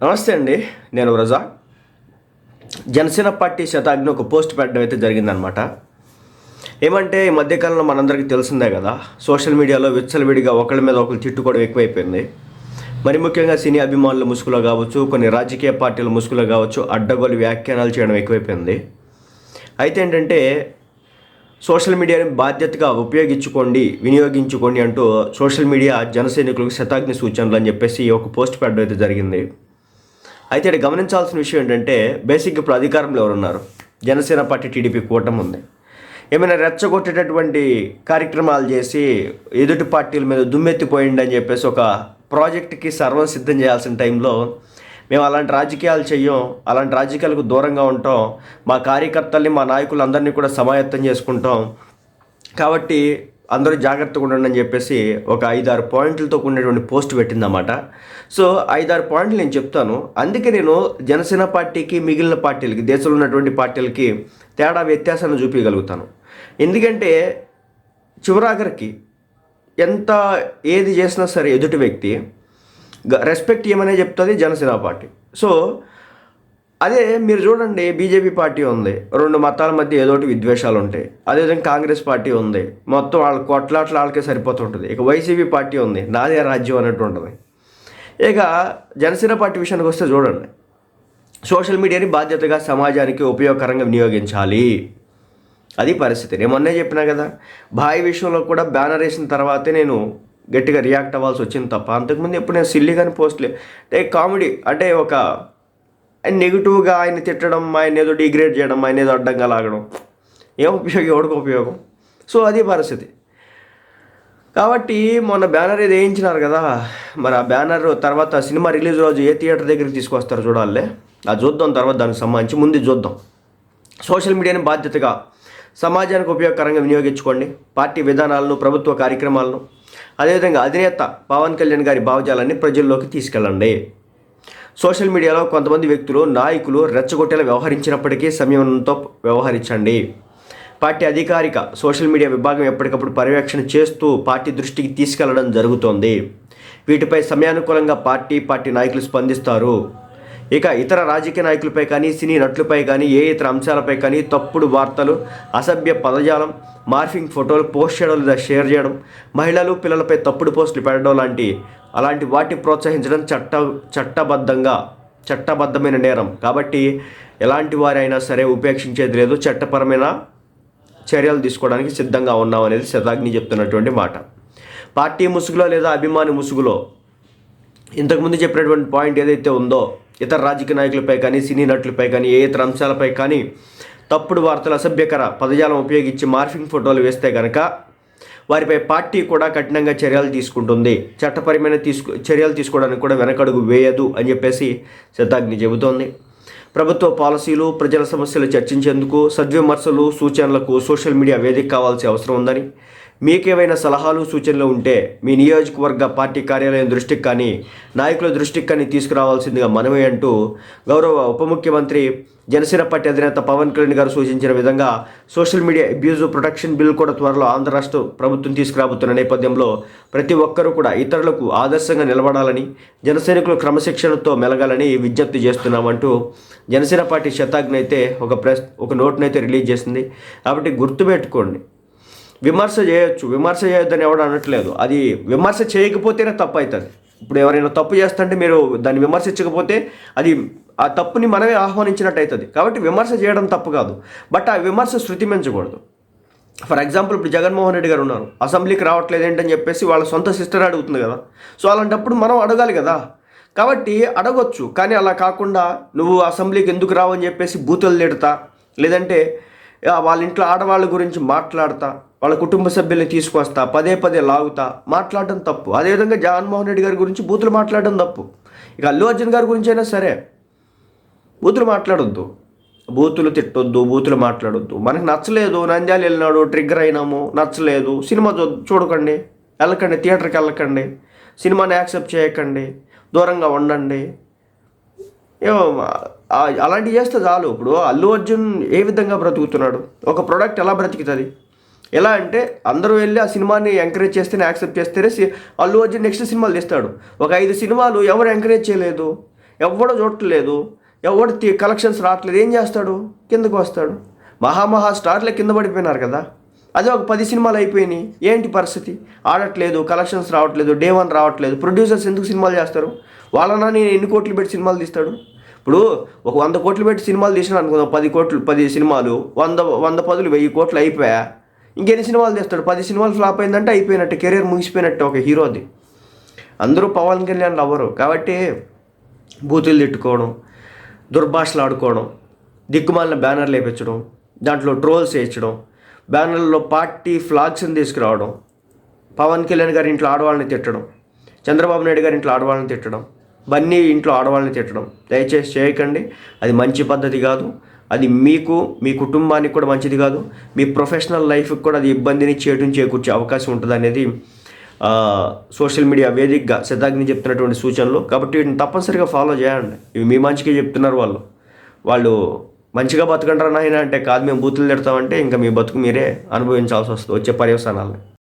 నమస్తే అండి నేను రజా జనసేన పార్టీ శతాగ్ని ఒక పోస్ట్ పెట్టడం అయితే జరిగిందనమాట ఏమంటే ఈ మధ్యకాలంలో మనందరికీ తెలిసిందే కదా సోషల్ మీడియాలో విచ్చలవిడిగా ఒకళ్ళ మీద ఒకరు తిట్టుకోవడం ఎక్కువైపోయింది. మరి ముఖ్యంగా సినీ అభిమానుల ముసుగులో కావచ్చు కొన్ని రాజకీయ పార్టీల ముసుగులో కావచ్చు అడ్డగోలు వ్యాఖ్యానాలు చేయడం ఎక్కువైపోయింది. అయితే ఏంటంటే సోషల్ మీడియాని బాధ్యతగా ఉపయోగించుకోండి వినియోగించుకోండి అంటూ సోషల్ మీడియా జనసైనికులకు శతాగ్ని సూచనలు అని చెప్పేసి ఒక పోస్ట్ పెట్టడం అయితే జరిగింది. అయితే ఇక్కడ గమనించాల్సిన విషయం ఏంటంటే బేసిక్ ఇప్పుడు అధికారంలో ఎవరున్నారు? జనసేన పార్టీ టీడీపీ కూటమి ఉంది. ఏమైనా రెచ్చగొట్టేటటువంటి కార్యక్రమాలు చేసి ఎదుటి పార్టీల మీద దుమ్మెత్తిపోయిండి అని చెప్పేసి ఒక ప్రాజెక్ట్కి సర్వం సిద్ధం చేయాల్సిన టైంలో మేము అలాంటి రాజకీయాలు చెయ్యం అలాంటి రాజకీయాలకు దూరంగా ఉంటాం మా కార్యకర్తల్ని మా నాయకులందరినీ కూడా సమాయత్తం చేసుకుంటాం. కాబట్టి అందరూ జాగ్రత్తగా ఉండండి అని చెప్పేసి ఒక ఐదారు పాయింట్లతో కూడినటువంటి పోస్ట్ పెట్టిందన్నమాట. సో ఐదారు పాయింట్లు నేను చెప్తాను. అందుకే నేను జనసేన పార్టీకి మిగిలిన పార్టీలకి దేశంలో ఉన్నటువంటి పార్టీలకి తేడా వ్యత్యాసాన్ని చూపించగలుగుతాను ఎందుకంటే చివరాఖరికి ఎంత ఏది చేసినా సరే ఎదుటి వ్యక్తి గ- రెస్పెక్ట్ ఏమనే చెప్తుంది జనసేన పార్టీ. సో అదే మీరు చూడండి బీజేపీ పార్టీ ఉంది. రెండు మతాల మధ్య ఏదోటి విద్వేషాలు ఉంటాయి. అదేవిధంగా కాంగ్రెస్ పార్టీ ఉంది. మొత్తం వాళ్ళ కొట్లాట్ల వాళ్ళకే సరిపోతుంటుంది. ఇక వైసీపీ పార్టీ ఉంది. నాదే రాజ్యం అన్నట్టు ఉంటుంది. ఇక జనసేన పార్టీ విషయానికి వస్తే చూడండి. సోషల్ మీడియాని బాధ్యతగా సమాజానికి ఉపయోగకరంగా వినియోగించాలి. అది పరిస్థితి. నేను మొన్నే చెప్పినా కదా బాయ్ విషయంలో కూడా బ్యానర్ వేసిన తర్వాతే నేను గట్టిగా రియాక్ట్ అవ్వాల్సి వచ్చింది తప్ప అంతకుముందు ఎప్పుడు నేను సిల్లీ కానీ పోస్ట్లే అంటే కామెడీ అంటే ఒక నెగిటివ్గా ఆయన తిట్టడం ఆయన ఏదో డిగ్రేడ్ చేయడం ఆయన ఏదో అడ్డంగా లాగడం. ఏం ఉపయోగం? ఎవడికి ఉపయోగం? సో అది పరిస్థితి. కాబట్టి మొన్న బ్యానర్ ఏది వేయించినారు కదా. మరి ఆ బ్యానర్ తర్వాత సినిమా రిలీజ్ రోజు ఏ థియేటర్ దగ్గరికి తీసుకొస్తారో చూడాలి? అది చూద్దాం తర్వాత దానికి సంబంధించి ముందు చూద్దాం. సోషల్ మీడియాని బాధ్యతగా సమాజానికి ఉపయోగకరంగా వినియోగించుకోండి. పార్టీ విధానాలను ప్రభుత్వ కార్యక్రమాలను. అదేవిధంగా అధినేత పవన్ కళ్యాణ్ గారి భావజాలాన్ని ప్రజల్లోకి తీసుకెళ్ళండి. సోషల్ మీడియాలో కొంతమంది వ్యక్తులు నాయకులు రెచ్చగొట్టేలా వ్యవహరించినప్పటికీ సంయమనంతో వ్యవహరించండి. పార్టీ అధికారిక సోషల్ మీడియా విభాగం ఎప్పటికప్పుడు పర్యవేక్షణ చేస్తూ పార్టీ దృష్టికి తీసుకెళ్ళడం జరుగుతోంది. వీటిపై సమయానుకూలంగా పార్టీ పార్టీ నాయకులు స్పందిస్తారు. ఇక ఇతర రాజకీయ నాయకులపై కానీ సినీ నటులపై కానీ ఏ ఇతర అంశాలపై కానీ తప్పుడు వార్తలు అసభ్య పదజాలం మార్ఫింగ్ ఫోటోలు పోస్ట్ చేయడం లేదా షేర్ చేయడం మహిళలు పిల్లలపై తప్పుడు పోస్టులు పెట్టడం లాంటి అలాంటి వాటిని ప్రోత్సహించడం చట్ట చట్టబద్ధంగా చట్టబద్ధమైన నేరం. కాబట్టి ఎలాంటి వారైనా సరే ఉపేక్షించేది లేదు. చట్టపరమైన చర్యలు తీసుకోవడానికి సిద్ధంగా ఉన్నాం అనేది శతాగ్ని చెప్తున్నటువంటి మాట. పార్టీ ముసుగులో లేదా అభిమాని ముసుగులో ఇంతకుముందు చెప్పినటువంటి పాయింట్ ఏదైతే ఉందో ఇతర రాజకీయ నాయకులపై కానీ సినీ నటులపై కానీ ఏ ఇతర అంశాలపై కానీ తప్పుడు వార్తలు అసభ్యకర పదజాలం ఉపయోగించి మార్ఫింగ్ ఫోటోలు వేస్తే కనుక వారిపై పార్టీ కూడా కఠినంగా చర్యలు తీసుకుంటుంది. చట్టపరమైన తీసుకు చర్యలు తీసుకోవడానికి కూడా వెనకడుగు వేయదు అని చెప్పేసి శతాగ్ని చెబుతోంది. ప్రభుత్వ పాలసీలు ప్రజల సమస్యలు చర్చించేందుకు సద్విమర్శలు సూచనలకు సోషల్ మీడియా వేదిక కావాల్సిన అవసరం ఉందని మీకేవైనా సలహాలు సూచనలు ఉంటే మీ నియోజకవర్గ పార్టీ కార్యాలయం దృష్టికి కానీ నాయకుల దృష్టికి కానీ తీసుకురావాల్సిందిగా మనమే అంటూ గౌరవ ఉప ముఖ్యమంత్రి జనసేన పార్టీ అధినేత పవన్ కళ్యాణ్ గారు సూచించిన విధంగా social media abuse protection bill కూడా త్వరలో ఆంధ్ర రాష్ట్ర ప్రభుత్వం తీసుకురాబోతున్న నేపథ్యంలో ప్రతి ఒక్కరూ కూడా ఇతరులకు ఆదర్శంగా నిలబడాలని జనసైనికులు క్రమశిక్షణతో మెలగాలని విజ్ఞప్తి చేస్తున్నామంటూ జనసేన పార్టీ శతాగ్ని అయితే ఒక ప్రెస్ ఒక నోట్నైతే రిలీజ్ చేసింది. కాబట్టి గుర్తుపెట్టుకోండి. విమర్శ చేయొచ్చు. విమర్శ చేయొద్దని ఎవడు అనట్లేదు. అది విమర్శ చేయకపోతేనే తప్పు అవుతుంది ఇప్పుడు ఎవరైనా తప్పు చేస్తుంటే మీరు దాన్ని విమర్శించకపోతే అది ఆ తప్పుని మనమే ఆహ్వానించినట్టు అవుతుంది కాబట్టి విమర్శ చేయడం తప్పు కాదు. బట్ ఆ విమర్శ శృతి మించకూడదు ఫర్ ఎగ్జాంపుల్ ఇప్పుడు జగన్మోహన్ రెడ్డి గారు ఉన్నారు. అసెంబ్లీకి రావట్లేదు ఏంటని చెప్పేసి వాళ్ళ సొంత సిస్టర్ అడుగుతుంది కదా. సో అలాంటప్పుడు మనం అడగాలి కదా. కాబట్టి అడగొచ్చు. కానీ అలా కాకుండా నువ్వు అసెంబ్లీకి ఎందుకు రావని చెప్పేసి బూతులు తిడతా. లేదంటే వాళ్ళ ఇంట్లో ఆడవాళ్ళ గురించి మాట్లాడతా. వాళ్ళ కుటుంబ సభ్యుల్ని తీసుకొస్తా పదే పదే లాగుతా మాట్లాడడం తప్పు. అదేవిధంగా జగన్మోహన్ రెడ్డి గారి గురించి బూతులు మాట్లాడడం తప్పు. ఇక అల్లు అర్జున్ గారి గురించి అయినా సరే బూతులు మాట్లాడొద్దు. బూతులు తిట్టొద్దు బూతులు మాట్లాడొద్దు. మనకు నచ్చలేదు నంద్యాల వెళ్ళినాడు ట్రిగ్గర్ అయినాము నచ్చలేదు. సినిమా చూ చూడకండి వెళ్ళకండి థియేటర్కి వెళ్ళకండి సినిమాని యాక్సెప్ట్ చేయకండి దూరంగా ఉండండి. ఏమో అలాంటివి చేస్తే చాలు. ఇప్పుడు అల్లు అర్జున్ ఏ విధంగా బ్రతుకుతున్నాడు? ఒక ప్రోడక్ట్ ఎలా బ్రతుకుతుంది? ఎలా అంటే అందరూ వెళ్ళి ఆ సినిమాని ఎంకరేజ్ చేస్తేనే యాక్సెప్ట్ చేస్తేనే అల్లు అర్జున్ నెక్స్ట్ సినిమాలు తీస్తాడు. ఒక ఐదు సినిమాలు ఎవరు ఎంకరేజ్ చేయలేదు ఎవడు చూడట్లేదు ఎవడు తి- కలెక్షన్స్ రావట్లేదు ఏం చేస్తాడు? కిందకు వస్తాడు. మహామహా స్టార్లే కింద పడిపోయినారు కదా. అదే ఒక పది సినిమాలు అయిపోయినాయి. ఏంటి పరిస్థితి? ఆడట్లేదు కలెక్షన్స్ రావట్లేదు డే వన్ రావట్లేదు. ప్రొడ్యూసర్స్ ఎందుకు సినిమాలు చేస్తారు? వాళ్ళనా నేను ఎన్ని కోట్లు పెట్టి సినిమాలు తీస్తాడు? ఇప్పుడు ఒక వంద కోట్లు పెట్టి సినిమాలు తీసిన అనుకుందాం. పది కోట్లు పది సినిమాలు వంద వంద పదులు వెయ్యి కోట్లు అయిపోయా? ఇంకెన్ని సినిమాలు తీస్తాడు? పది సినిమాలు ఫ్లాప్ అయిందంటే అయిపోయినట్టు కెరీర్ ముగిసిపోయినట్టు ఒక హీరోది. అందరూ పవన్ కళ్యాణ్ అవ్వరు కాబట్టి బూతులు తిట్టుకోవడం దుర్భాషలు ఆడుకోవడం దిక్కుమాలిన బ్యానర్లు వేయించడం దాంట్లో ట్రోల్స్ వేయించడం బ్యానర్లో పార్టీ ఫ్లాగ్స్ని తీసుకురావడం పవన్ కళ్యాణ్ గారి ఇంట్లో ఆడవాళ్ళని తిట్టడం చంద్రబాబు నాయుడు గారి ఇంట్లో ఆడవాళ్ళని తిట్టడం బన్నీ ఇంట్లో ఆడవాళ్ళని తిట్టడం. దయచేసి చేయకండి. అది మంచి పద్ధతి కాదు. అది మీకు మీ కుటుంబానికి కూడా మంచిది కాదు. మీ ప్రొఫెషనల్ లైఫ్కి కూడా అది ఇబ్బందిని చేయటం చేకూర్చే అవకాశం ఉంటుంది అనేది సోషల్ మీడియా వేదికగా శతాగ్ని చెప్తున్నటువంటి సూచనలు. కాబట్టి వీటిని తప్పనిసరిగా ఫాలో చేయండి. ఇవి మీ మంచిగా చెప్తున్నారు వాళ్ళు. వాళ్ళు మంచిగా బతకంటారా నాయన అంటే కాదు మేము బూతులు తిడతామంటే ఇంకా మీ బతుకు మీరే అనుభవించాల్సి వస్తుంది వచ్చే పర్యవసానాలని.